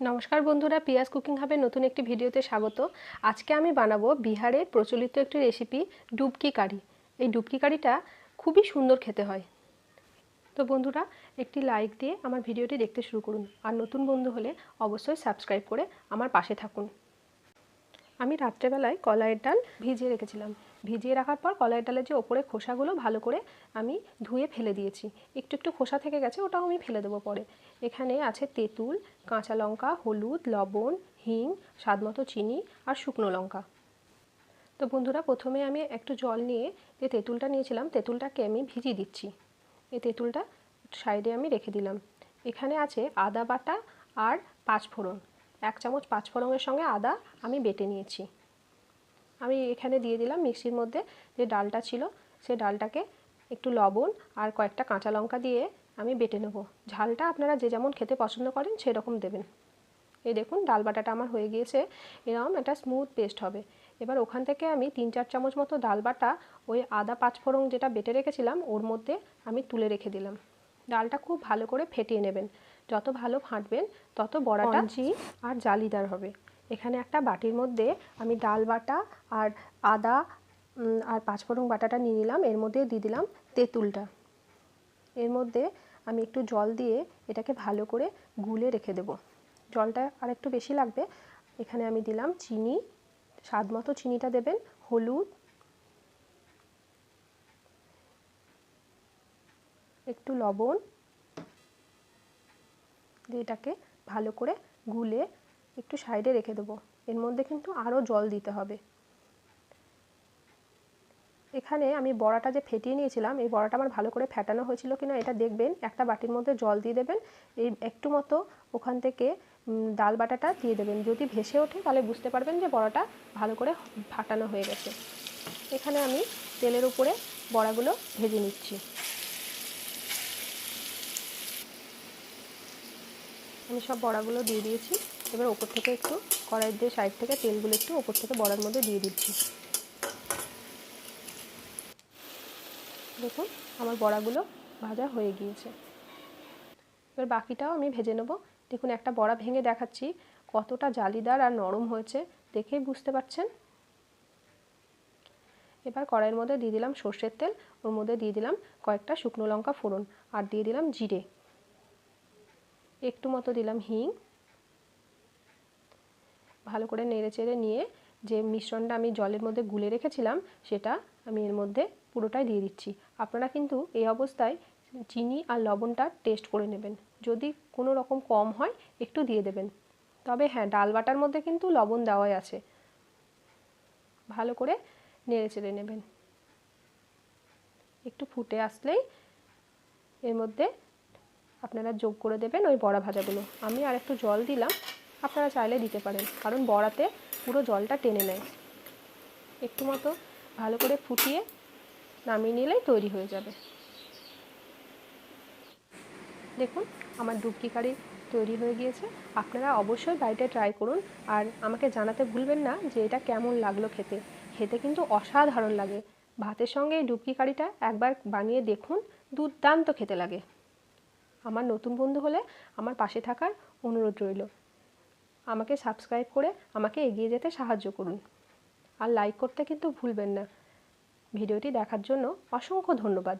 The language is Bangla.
নমস্কার বন্ধুরা, পিয়াজ কুকিং হাবের নতুন একটি ভিডিওতে স্বাগত। আজকে আমি বানাবো বিহারে প্রচলিত একটি রেসিপি ডুবকি কারি। এই ডুবকি কারিটা খুবই সুন্দর খেতে হয়। তো বন্ধুরা, একটি লাইক দিয়ে আমার ভিডিওটি দেখতে শুরু করুন। আর নতুন বন্ধু হলে অবশ্যই সাবস্ক্রাইব করে আমার পাশে থাকুন। আমি রাত্রেবেলায় কলাইয়ের ডাল ভিজিয়ে রেখেছিলাম। ভিজিয়ে রাখার পর কলাইয়ের ডালের যে ওপরে খোসাগুলো ভালো করে আমি ধুয়ে ফেলে দিয়েছি। একটু একটু খোসা থেকে গেছে, ওটাও আমি ফেলে দেবো পরে। এখানে আছে তেঁতুল, কাঁচা লঙ্কা, হলুদ, লবণ, হিং, স্বাদমতো চিনি আর শুকনো লঙ্কা। তো বন্ধুরা, প্রথমে আমি একটু জল নিয়ে যে তেঁতুলটা নিয়েছিলাম, তেঁতুলটাকে আমি ভিজিয়ে দিচ্ছি। এই তেঁতুলটা সাইডে আমি রেখে দিলাম। এখানে আছে আদা বাটা আর পাঁচফোড়ন। এক চামচ পাঁচফোড়নের সঙ্গে আদা আমি বেটে নিয়েছি। আমি এখানে দিয়ে দিলাম মিক্সির মধ্যে যে ডালটা ছিল সে ডালটাকে একটু লবণ আর কয়েকটা কাঁচা লঙ্কা দিয়ে আমি বেটে নেব। ঝালটা আপনারা যে যেমন খেতে পছন্দ করেন সেরকম দেবেন। এই দেখুন ডাল বাটাটা আমার হয়ে গিয়েছে। এরকম একটা স্মুথ পেস্ট হবে। এবার ওখান থেকে আমি তিন চার চামচ মতো ডাল বাটা ওই আদা পাঁচফোড়ন যেটা বেটে রেখেছিলাম ওর মধ্যে আমি তুলে রেখে দিলাম। ডালটা খুব ভালো করে ফেটিয়ে নেবেন। যত ভালো ফাটবেন তত বড়াটা জি আর জালিদার হবে। এখানে একটা বাটির মধ্যে আমি ডাল বাটা আর আদা আর পাঁচফোড়ন বাটাটা নিয়ে নিলাম। এর মধ্যে দিয়ে দিলাম তেঁতুলটা। এর মধ্যে আমি একটু জল দিয়ে এটাকে ভালো করে গুলে রেখে দেব। জলটা আর একটু বেশি লাগবে। এখানে আমি দিলাম চিনি। স্বাদ মতো চিনিটা দেবেন, হলুদ। একটু লবণ। দিয়ে এটাকে ভালো করে গুলে একটু সাইডে রেখে দেবো। এর মধ্যে কিন্তু আরও জল দিতে হবে। এখানে আমি বড়াটা যে ফেটিয়ে নিয়েছিলাম, এই বড়াটা আমার ভালো করে ফেটানো হয়েছিল কিনা এটা দেখবেন। একটা বাটির মধ্যে জল দিয়ে দেবেন। এই একটু মতো ওখান থেকে ডাল বাটাটা দিয়ে দেবেন। যদি ভেসে ওঠে, তাহলে বুঝতে পারবেন যে বড়াটা ভালো করে ফাটানো হয়ে গেছে। এখানে আমি তেলের উপরে বড়াগুলো ভেজে নিচ্ছি। আমি সব বড়াগুলো দিয়ে দিয়েছি। এবার ওপর থেকে একটু কড়াইয়ের দিয়ে সাইড থেকে তেলগুলো একটু ওপর থেকে বড়ার মধ্যে দিয়ে দিচ্ছি। দেখুন, আমার বড়াগুলো ভাজা হয়ে গিয়েছে। এবার বাকিটাও আমি ভেজে নেব। দেখুন, একটা বড়া ভেঙে দেখাচ্ছি, কতটা জালিদার আর নরম হয়েছে, দেখেই বুঝতে পারছেন? এবার কড়াইয়ের মধ্যে দিয়ে দিলাম সর্ষের তেল, ওর মধ্যে দিয়ে দিলাম কয়েকটা শুকনো লঙ্কা ফোড়ন, আর দিয়ে দিলাম জিরে। একটু মতো দিলাম হিং ভালো করে নেড়ে চেড়ে নিয়ে যে মিশ্রণটা আমি জলের মধ্যে গুলে রেখেছিলাম, সেটা আমি এর মধ্যে পুরোটাই দিয়ে দিচ্ছি। আপনারা কিন্তু এই অবস্থায় চিনি আর লবণটা টেস্ট করে নেবেন। যদি কোনো রকম কম হয়, একটু দিয়ে দেবেন। তবে হ্যাঁ ডাল বাটার মধ্যে কিন্তু লবণ দেওয়াই আছে। ভালো করে নেড়ে চেড়ে নেবেন। একটু ফুটে আসলেই এর মধ্যে আপনারা যোগ করে দেবেন ওই বড়া ভাজাগুলো। আমি আর একটু জল দিলাম। আপনারা চাইলে দিতে পারেন। কারণ বড়াতে পুরো জলটা টেনে নেয়। একটু মতো ভালো করে ফুটিয়ে নামিয়ে নিলেই তৈরি হয়ে যাবে। দেখুন, আমার ডুবকি কারি তৈরি হয়ে গিয়েছে। আপনারা অবশ্যই বাড়িতে ট্রাই করুন। আর আমাকে জানাতে ভুলবেন না যে এটা কেমন লাগল খেতে। খেতে কিন্তু অসাধারণ লাগে। ভাতের সঙ্গে এই ডুবকি কারিটা একবার বানিয়ে দেখুন, দুর্দান্ত খেতে লাগে। আমার নতুন বন্ধু হলে আমার পাশে থাকার অনুরোধ রইল। আমাকে সাবস্ক্রাইব করে আমাকে এগিয়ে যেতে সাহায্য করুন। আর লাইক করতে কিন্তু ভুলবেন না। ভিডিওটি দেখার জন্য অসংখ্য ধন্যবাদ।